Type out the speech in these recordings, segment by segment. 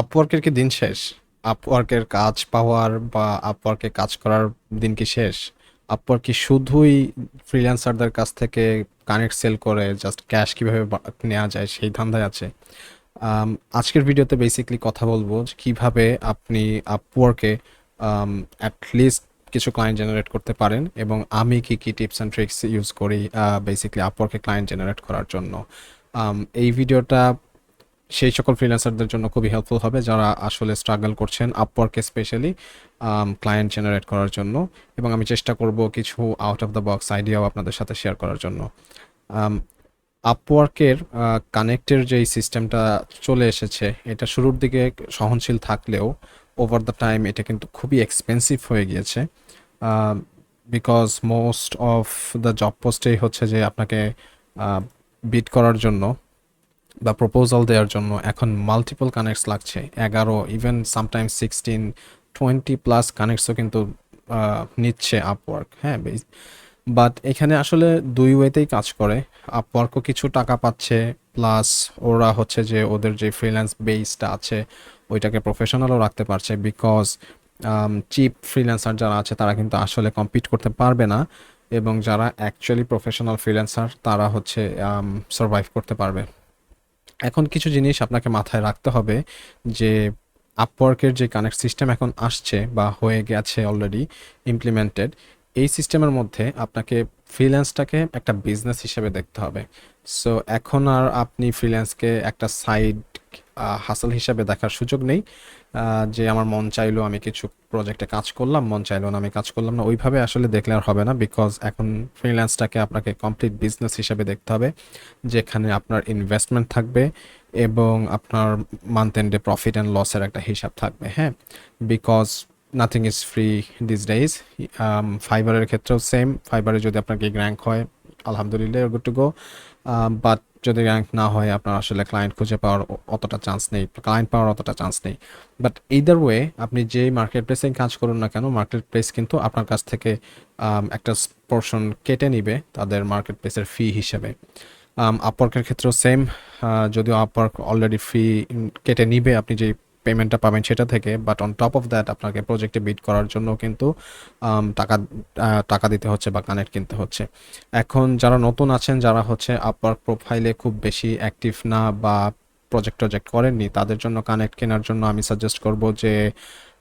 আপওয়ার্কের কি দিন শেষ? আপওয়ার্কের কাজ পাওয়ার বা আপওয়ার্কে কাজ করার দিন কি শেষ? আপওয়ার্ক কি শুধুই ফ্রিল্যান্সারদের কাছ থেকে কানেক্ট সেল করে জাস্ট ক্যাশ কীভাবে নেওয়া যায় সেই ধান্দায় আছে। আজকের ভিডিওতে বেসিকলি কথা বলব যে কীভাবে আপনি আপওয়ার্কে অ্যাটলিস্ট কিছু ক্লায়েন্ট জেনারেট করতে পারেন এবং আমি কি কি টিপস অ্যান্ড ট্রিক্স ইউজ করি বেসিকলি আপওয়ার্কে ক্লায়েন্ট জেনারেট করার জন্য। এই ভিডিওটা সেই সকল ফ্রিল্যান্সারদের জন্য খুবই হেল্পফুল হবে, যারা আসলে স্ট্রাগল করছেন আপওয়ার্কে স্পেশালি ক্লায়েন্ট জেনারেট করার জন্য। এবং আমি চেষ্টা করব কিছু আউট অফ দ্য বক্স আইডিয়াও আপনাদের সাথে শেয়ার করার জন্য। আপওয়ার্কের কানেক্টের যেই সিস্টেমটা চলে এসেছে, এটা শুরুর দিকে সহনশীল থাকলেও ওভার দ্য টাইম এটা কিন্তু খুবই এক্সপেন্সিভ হয়ে গিয়েছে। Because most of the job পোস্টেই হচ্ছে যে আপনাকে বিট করার জন্য। বা প্রপোজাল দেওয়ার জন্য এখন মাল্টিপল কানেক্টস লাগছে। এগারো even sometimes sixteen twenty plus কানেক্টসও কিন্তু নিচ্ছে আপওয়ার্ক হ্যাঁ বাট এখানে আসলে দুই ওয়েতেই কাজ করে। আপওয়ার্কও কিছু টাকা পাচ্ছে প্লাস ওরা হচ্ছে যে ওদের যে ফ্রিল্যান্স বেসটা আছে, ওইটাকে প্রফেশনালও রাখতে পারছে বিকজ চিপ ফ্রিল্যান্সার যারা আছে, তারা কিন্তু আসলে কম্পিট করতে পারবে না। এবং যারা অ্যাকচুয়ালি প্রফেশনাল ফ্রিল্যান্সার তারা হচ্ছে সার্ভাইভ করতে পারবে। এখন কিছু জিনিস আপনাকে মাথায় রাখতে হবে যে আপওয়ার্কের যে কানেক্ট সিস্টেম এখন আসছে বা হয়ে গেছে অলরেডি ইমপ্লিমেন্টেড এই সিস্টেমের মধ্যে আপনাকে ফ্রিল্যান্সটাকে একটা বিজনেস হিসেবে দেখতে হবে। সো এখন আর আপনি ফ্রিল্যান্সকে একটা সাইড হাসল হিসাবে দেখার সুযোগ নেই। যে আমার মন চাইলো আমি কিছু প্রজেক্টে কাজ করলাম, মন চাইলো না আমি কাজ করলাম না, ওইভাবে আসলে দেখলে আর হবে না বিকজ এখন ফ্রিল্যান্সটাকে আপনাকে কমপ্লিট বিজনেস হিসাবে দেখতে হবে, যেখানে আপনার ইনভেস্টমেন্ট থাকবে এবং আপনার মান্থ এন্ডে প্রফিট অ্যান্ড লসের একটা হিসাব থাকবে হ্যাঁ? Because nothing is free this days ফাইবারের ক্ষেত্রেও সেম ফাইবারে যদি আপনাকে গিগ র্যাঙ্ক হয়, আলহামদুলিল্লাহ গুড টু গো বাট যদি র্যাঙ্ক না হয়, আপনার আসলে ক্লায়েন্ট খুঁজে পাওয়ার অতটা চান্স নেই ক্লায়েন্ট পাওয়ার অতটা চান্স নেই। বাট এইদার ওয়ে আপনি যে মার্কেট প্লেসে কাজ করুন না কেন মার্কেট প্লেস কিন্তু আপনার কাছ থেকে একটা পোর্শন কেটে নিবে তাদের মার্কেট প্লেসের ফি হিসেবে আপওয়ার্কের ক্ষেত্রেও সেম যদিও আপওয়ার্ক অলরেডি ফি কেটে নিবে, আপনি যেই পেমেন্টটা পাবেন সেটা থেকে but on top of that আপনাকে প্রজেক্টে বিট করার জন্য কিন্তু টাকা টাকা দিতে হচ্ছে বা কানেক্ট কিনতে হচ্ছে। এখন যারা নতুন আছেন, যারা হচ্ছে আপওয়ার্ক প্রোফাইলে খুব বেশি অ্যাক্টিভ না বা প্রজেক্ট টজেক্ট করেননি, তাদের জন্য কানেক্ট কেনার জন্য আমি সাজেস্ট করব যে,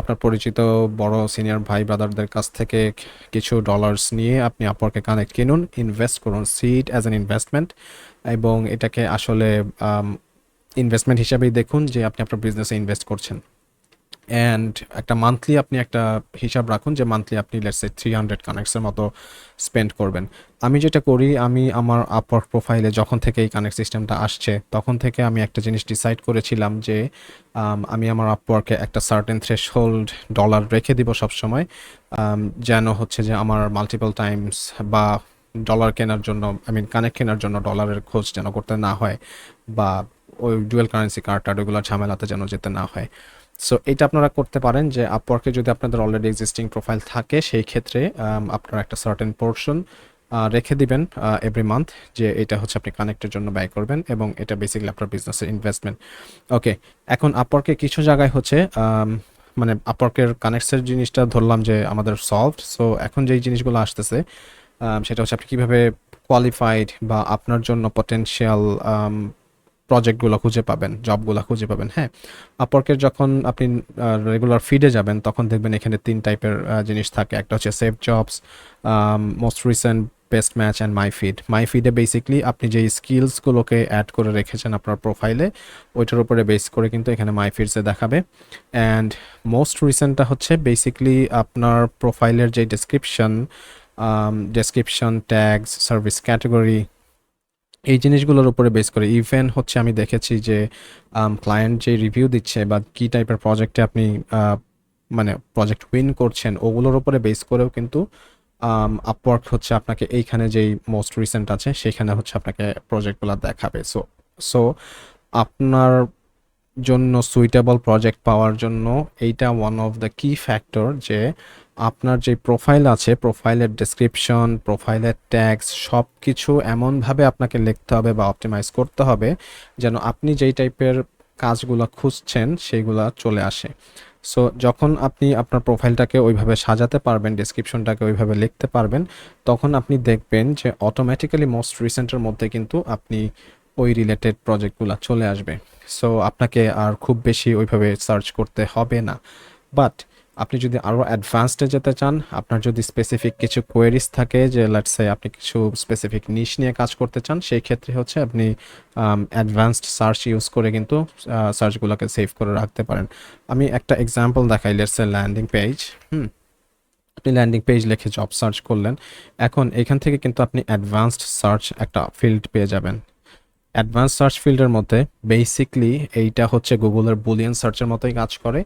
আপনার পরিচিত বড় সিনিয়র ভাই ব্রাদারদের কাছ থেকে কিছু ডলার্স নিয়ে আপনি আপওয়ার্কে কানেক্ট কিনুন ইনভেস্ট করুন see it as an investment এবং এটাকে আসলে ইনভেস্টমেন্ট হিসাবেই দেখুন যে আপনি আপনার বিজনেসে ইনভেস্ট করছেন। অ্যান্ড একটা মান্থলি আপনি একটা হিসাব রাখুন যে মান্থলি আপনি লেটসে থ্রি হান্ড্রেড কানেক্টসের মতো স্পেন্ড করবেন। আমি যেটা করি আমি আমার আপওয়ার্ক প্রোফাইলে যখন থেকে এই কানেক্ট সিস্টেমটা আসছে তখন থেকে আমি একটা জিনিস ডিসাইড করেছিলাম যে আমি আমার আপওয়ার্কে একটা সার্টেন থ্রেশ হোল্ড ডলার রেখে দিব সবসময় আম, যেন হচ্ছে যে আমার মাল্টিপল টাইমস বা ডলার কেনার জন্য আই মিন কানেক্ট কেনার জন্য ডলারের খোঁজ যেন করতে না হয় বা ওই ডুয়েল কারেন্সি কার্ড টার্ড ওগুলো ঝামেলাতে যেন যেতে না হয়। সো এটা আপনারা করতে পারেন যে আপওয়ার্কে যদি আপনাদের অলরেডি এক্সিস্টিং প্রোফাইল থাকে সেই ক্ষেত্রে আম, আপনারা একটা সার্টেন পোর্শন রেখে দিবেন এভরি মান্থ যে এটা হচ্ছে আপনি কানেক্টের জন্য ব্যয় করবেন এবং এটা বেসিক্যালি আপনার বিজনেসের ইনভেস্টমেন্ট ওকে এখন আপওয়ার্কে কিছু জায়গায় হচ্ছে মানে আপওয়ার্কের কানেক্টসের জিনিসটা ধরলাম যে আমাদের সলভড সো এখন যেই জিনিসগুলো আসতেছে সেটা হচ্ছে আপনি কীভাবে কোয়ালিফাইড বা আপনার জন্য পটেনশিয়াল প্রজেক্টগুলো খুঁজে পাবেন জবগুলো খুঁজে পাবেন হ্যাঁ। আপওয়ার্কের যখন আপনি রেগুলার ফিডে যাবেন, তখন দেখবেন এখানে তিন টাইপের জিনিস থাকে। একটা হচ্ছে saved jobs most recent best match and my feed my ফিডে basically আপনি যেই স্কিলসগুলোকে অ্যাড করে রেখেছেন আপনার প্রোফাইলে ওইটার উপরে বেস করে কিন্তু এখানে মাই ফিডসে দেখাবে। অ্যান্ড মোস্ট রিসেন্টটা হচ্ছে বেসিকলি আপনার প্রোফাইলের যে description description tags service category এই জিনিসগুলোর উপরে বেস করে। ইভেন হচ্ছে আমি দেখেছি যে ক্লায়েন্ট যে রিভিউ দিচ্ছে বা কি টাইপের প্রজেক্টে আপনি মানে প্রজেক্ট উইন করছেন, ওগুলোর উপরে বেস করেও কিন্তু আপওয়ার্ক হচ্ছে আপনাকে এইখানে যেই মোস্ট রিসেন্ট আছে, সেখানে হচ্ছে আপনাকে প্রজেক্টগুলো দেখাবে। সো সো আপনার জন্য সুইটেবল প্রজেক্ট পাওয়ার জন্য এইটা one of the key factor যে আপনার যে প্রোফাইল আছে প্রোফাইলের ডেসক্রিপশন প্রোফাইলের ট্যাক্স সব কিছু এমনভাবে আপনাকে লিখতে হবে বা অপটিমাইজ করতে হবে যেন আপনি যেই টাইপের কাজগুলো খুঁজছেন সেগুলা চলে আসে। সো যখন আপনি আপনার প্রোফাইলটাকে ওইভাবে সাজাতে পারবেন ডেসক্রিপশনটাকে ওইভাবে লিখতে পারবেন, তখন আপনি দেখবেন যে অটোমেটিক্যালি মোস্ট রিসেন্টের মধ্যে কিন্তু আপনি ওই রিলেটেড প্রজেক্টগুলো চলে আসবে। সো আপনাকে আর খুব বেশি ওইভাবে সার্চ করতে হবে না। বাট আপনি যদি আরও অ্যাডভান্সডে যেতে চান, আপনার যদি স্পেসিফিক কিছু কোয়েরিজ থাকে যে লেটসে আপনি কিছু স্পেসিফিক নিশ নিয়ে কাজ করতে চান, সেই ক্ষেত্রে হচ্ছে আপনি অ্যাডভান্সড সার্চ ইউজ করে কিন্তু সার্চগুলোকে সেভ করে রাখতে পারেন। আমি একটা এক্সাম্পল দেখাই let's let's say landing page হুম? আপনি ল্যান্ডিং পেজ লিখে জব সার্চ করলেন, এখন এখান থেকে কিন্তু আপনি অ্যাডভান্সড সার্চ একটা ফিল্ড পেয়ে যাবেন। অ্যাডভান্স সার্চ ফিল্ডের মধ্যে বেসিকলি এইটা হচ্ছে গুগলের বুলিয়ান সার্চের মতোই কাজ করে।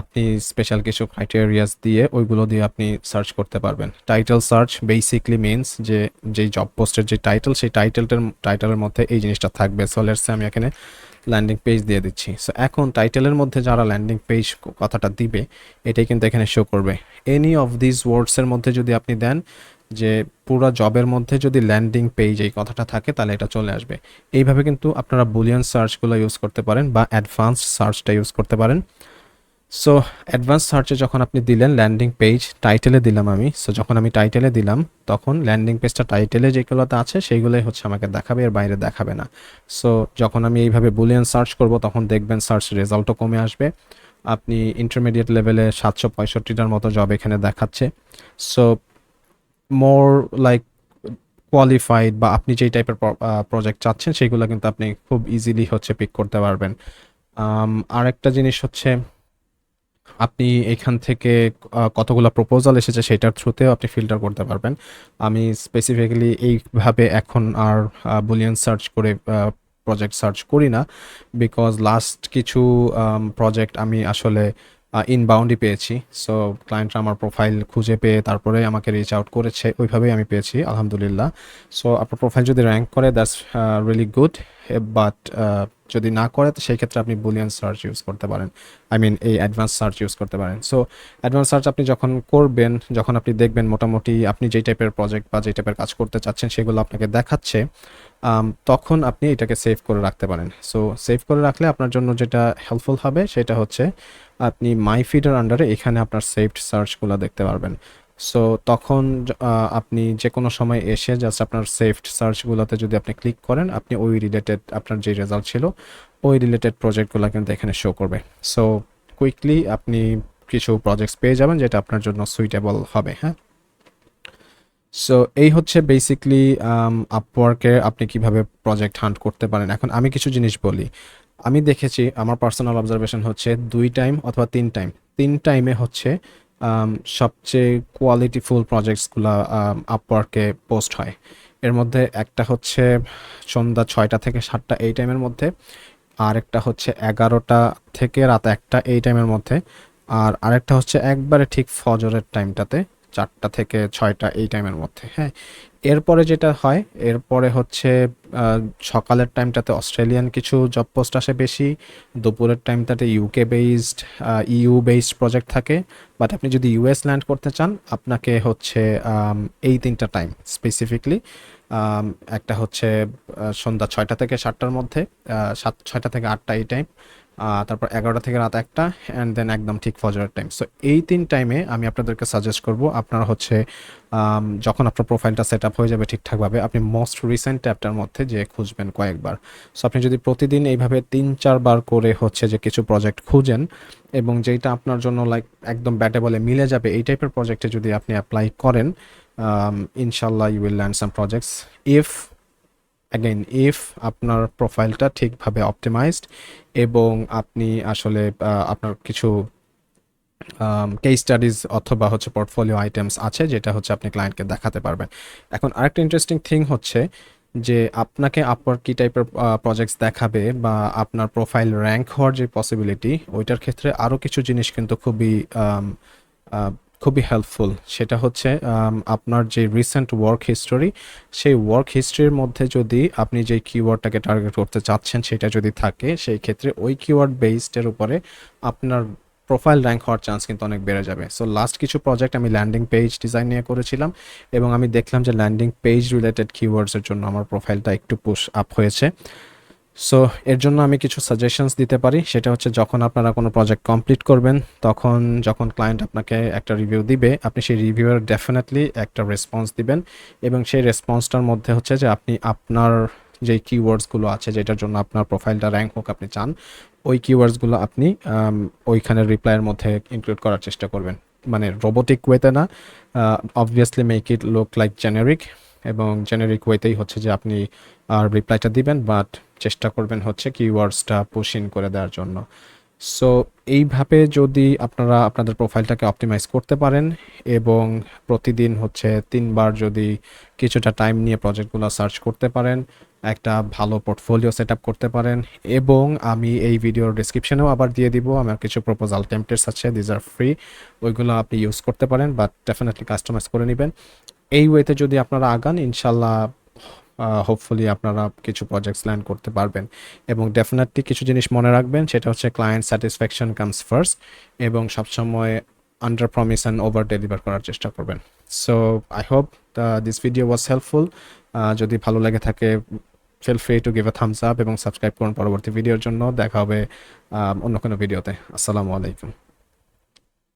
আপনি স্পেশাল কিছু ক্রাইটেরিয়াস দিয়ে ওইগুলো দিয়ে আপনি সার্চ করতে পারবেন। টাইটেল সার্চ বেসিকলি মিনস যে যেই জব পোস্টের যে টাইটেল সেই টাইটেলটার টাইটেলের মধ্যে এই জিনিসটা থাকবে। সো লেটসে আমি এখানে ল্যান্ডিং পেজ দিয়ে দিচ্ছি। সো এখন টাইটেলের মধ্যে যারা ল্যান্ডিং পেজ কথাটা দিবে, এটাই কিন্তু এখানে শো করবে। এনি অফ দিস ওয়ার্ডসের মধ্যে যদি আপনি দেন, যে পুরো জবের মধ্যে যদি ল্যান্ডিং পেজ এই কথাটা থাকে, তাহলে এটা চলে আসবে। এইভাবে কিন্তু আপনারা বুলিয়ান সার্চগুলো ইউজ করতে পারেন বা অ্যাডভান্সড সার্চটা ইউজ করতে পারেন। সো অ্যাডভান্স সার্চে যখন আপনি দিলেন ল্যান্ডিং পেজ টাইটেলে দিলাম আমি। সো যখন আমি টাইটেলে দিলাম, তখন ল্যান্ডিং পেজটা টাইটেলে যেগুলোতে আছে, সেইগুলোই হচ্ছে আমাকে দেখাবে, এর বাইরে দেখাবে না। সো যখন আমি এইভাবে বুলিয়ান সার্চ করব, তখন দেখবেন সার্চ রেজাল্টও কমে আসবে। আপনি ইন্টারমিডিয়েট লেভেলে সাতশো পঁয়ষট্টিটার মতো জব এখানে দেখাচ্ছে। সো মোর লাইক কোয়ালিফাইড বা আপনি যেই টাইপের প্রজেক্ট চাচ্ছেন সেইগুলো কিন্তু আপনি খুব ইজিলি হচ্ছে পিক করতে পারবেন। আরেকটা জিনিস হচ্ছে আপনি এখান থেকে কতগুলো প্রপোজাল এসেছে সেটার থ্রুতেও আপনি ফিল্টার করতে পারবেন। আমি স্পেসিফিক্যালি এইভাবে এখন আর বুলিয়ান সার্চ করে প্রজেক্ট সার্চ করি না। বিকজ লাস্ট কিছু প্রজেক্ট আমি আসলে ইনবাউন্ডই পেয়েছি। সো ক্লায়েন্টরা আমার প্রোফাইল খুঁজে পেয়ে তারপরে আমাকে রিচ আউট করেছে, ওইভাবেই আমি পেয়েছি, আলহামদুলিল্লাহ। সো আপনার প্রোফাইল যদি র্যাঙ্ক করে দ্যাটস রিয়েলি গুড বাট যদি না করে, তো সেই ক্ষেত্রে আপনি বুলিয়ান সার্চ ইউজ করতে পারেন। আই মিন এই অ্যাডভান্স সার্চ ইউজ করতে পারেন। সো অ্যাডভান্স সার্চ আপনি যখন করবেন, যখন আপনি দেখবেন মোটামুটি আপনি যেই টাইপের প্রজেক্ট বা যেই টাইপের কাজ করতে চাচ্ছেন, সেগুলো আপনাকে দেখাচ্ছে। তখন আপনি এটাকে সেভ করে রাখতে পারেন। সো সেভ করে রাখলে আপনার জন্য যেটা হেল্পফুল হবে সেটা হচ্ছে আপনি মাই ফিডের আন্ডারে এখানে আপনার সেভড সার্চগুলো দেখতে পারবেন। সো তখন আপনি যে কোনো সময় এসে জাস্ট আপনার সেভড সার্চগুলোতে যদি আপনি ক্লিক করেন, আপনি ওই রিলেটেড আপনার যে রেজাল্ট ছিল, ওই রিলেটেড প্রজেক্টগুলো কিন্তু এখানে শো করবে। সো কুইকলি আপনি কিছু প্রজেক্টস পেয়ে যাবেন যেটা আপনার জন্য সুইটেবল হবে হ্যাঁ? সো এই হচ্ছে বেসিকলি আপওয়ার্কে আপনি কীভাবে প্রজেক্ট হান্ট করতে পারেন। এখন আমি কিছু জিনিস বলি। আমি দেখেছি আমার পার্সোনাল অবজারভেশন হচ্ছে দুই টাইম অথবা তিন টাইম তিন টাইমে হচ্ছে আম, সবচেয়ে কোয়ালিটিফুল প্রজেক্টসগুলো আপওয়ার্কে পোস্ট হয়। এর মধ্যে একটা হচ্ছে সন্ধ্যা ছয়টা থেকে সাতটা এই টাইমের মধ্যে আর একটা হচ্ছে এগারোটা থেকে রাত একটা এই টাইমের মধ্যে আর আরেকটা হচ্ছে একবারে ঠিক ফজরের টাইমটাতে চারটা থেকে ছয়টা এই টাইমের মধ্যে হ্যাঁ? এরপরে যেটা হয়, এরপরে হচ্ছে সকালের টাইমটাতে অস্ট্রেলিয়ান কিছু জব পোস্ট আসে বেশি, দুপুরের টাইমটাতে UK based EU based project থাকে বাট আপনি যদি ইউএস ল্যান্ড করতে চান, আপনাকে হচ্ছে এই তিনটা টাইম স্পেসিফিকলি একটা হচ্ছে সন্ধ্যা ছয়টা থেকে সাতটার মধ্যে সাত, ছয়টা থেকে আটটা এই টাইম তারপর এগারোটা থেকে রাত একটা অ্যান্ড দেন একদম ঠিক ফজরের টাইম সো এই তিন টাইমে আমি আপনাদেরকে সাজেস্ট করব, আপনারা হচ্ছে যখন আপনার প্রোফাইলটা সেট আপ হয়ে যাবে ঠিকঠাকভাবে আপনি মোস্ট রিসেন্ট ট্যাবটার মধ্যে যে খুঁজবেন কয়েকবার। সো আপনি যদি প্রতিদিন এইভাবে তিন, চারবার করে হচ্ছে যে কিছু প্রজেক্ট খুঁজেন, এবং যেটা আপনার জন্য লাইক একদম ব্যাটে বলে মিলে যাবে, এই টাইপের প্রজেক্টে যদি আপনি অ্যাপ্লাই করেন ইনশাল্লাহ you will land some projects if again if আপনার প্রোফাইলটা ঠিকভাবে অপটিমাইজড এবং আপনি আসলে আপনার কিছু কেস স্টাডিজ অথবা হচ্ছে পোর্টফোলিও আইটেমস আছে, যেটা হচ্ছে আপনি ক্লায়েন্টকে দেখাতে পারবেন। এখন আরেকটা ইন্টারেস্টিং থিং হচ্ছে যে আপনাকে আপওয়ার কি টাইপের প্রজেক্টস দেখাবে বা আপনার প্রোফাইল র্যাঙ্ক হওয়ার যে পসিবিলিটি ওইটার ক্ষেত্রে আরও কিছু জিনিস কিন্তু খুবই খুবই হেল্পফুল সেটা হচ্ছে আপনার যে রিসেন্ট ওয়ার্ক হিস্টোরি সেই ওয়ার্ক হিস্ট্রির মধ্যে যদি আপনি যে কিওয়ার্ডটাকে টার্গেট করতে চাচ্ছেন, সেটা যদি থাকে, সেই ক্ষেত্রে ওই কিওয়ার্ড বেসডের উপরে আপনার প্রোফাইল র্যাঙ্ক হওয়ার চান্স কিন্তু অনেক বেড়ে যাবে। সো লাস্ট কিছু প্রজেক্ট আমি ল্যান্ডিং পেজ ডিজাইন নিয়ে করেছিলাম এবং আমি দেখলাম যে ল্যান্ডিং পেজ রিলেটেড কিওয়ার্ডসের জন্য আমার প্রোফাইলটা একটু পুশ আপ হয়েছে। সো এর জন্য আমি কিছু সাজেশনস দিতে পারি। সেটা হচ্ছে যখন আপনারা কোনো প্রজেক্ট কমপ্লিট করবেন তখন যখন ক্লায়েন্ট আপনাকে একটা রিভিউ দিবে আপনি সেই রিভিউয়ের ডেফিনেটলি একটা রেসপন্স দিবেন এবং সেই রেসপন্সটার মধ্যে হচ্ছে যে আপনি আপনার যে কিওয়ার্ডসগুলো আছে যেটার জন্য আপনার প্রোফাইলটা র্যাঙ্ক হোক আপনি চান ওই কিওয়ার্ডসগুলো আপনি আম, ওইখানের রিপ্লাইয়ের মধ্যে ইনক্লুড করার চেষ্টা করবেন। মানে রোবোটিক ওয়েতে না obviously make it look like generic এবং জেনারিক ওয়েতেই হচ্ছে যে আপনি আর রিপ্লাইটা দিবেন বাট চেষ্টা করবেন হচ্ছে কিওয়ার্ডসটা পুশ ইন করে দেওয়ার জন্য। সো এইভাবে যদি আপনারা আপনাদের প্রোফাইলটাকে অপটিমাইজ করতে পারেন এবং প্রতিদিন হচ্ছে তিনবার যদি কিছুটা টাইম নিয়ে প্রজেক্টগুলো সার্চ করতে পারেন, একটা ভালো পোর্টফোলিও সেট করতে পারেন এবং আমি এই ভিডিওর ডিসক্রিপশনেও আবার দিয়ে দিব। আমার কিছু প্রপোজাল টেমপ্লেটস আছে দিজ আর ফ্রি ওইগুলো আপনি ইউজ করতে পারেন বাট ডেফিনেটলি কাস্টমাইজ করে নেবেন। এই ওয়েতে যদি আপনারা আগান ইনশাল্লাহ হোপফুলি আপনারা কিছু প্রজেক্টস ল্যান্ড করতে পারবেন। এবং ডেফিনেটলি কিছু জিনিস মনে রাখবেন, সেটা হচ্ছে ক্লায়েন্ট স্যাটিসফ্যাকশন কামস ফার্স্ট এবং সবসময় under promise and over deliver করার চেষ্টা করবেন। So I hope this video was helpful যদি ভালো লেগে থাকে feel free to give a thumbs up এবং সাবস্ক্রাইব করুন পরবর্তী ভিডিওর জন্য। দেখা হবে অন্য কোনো ভিডিওতে আসসালামু আলাইকুম।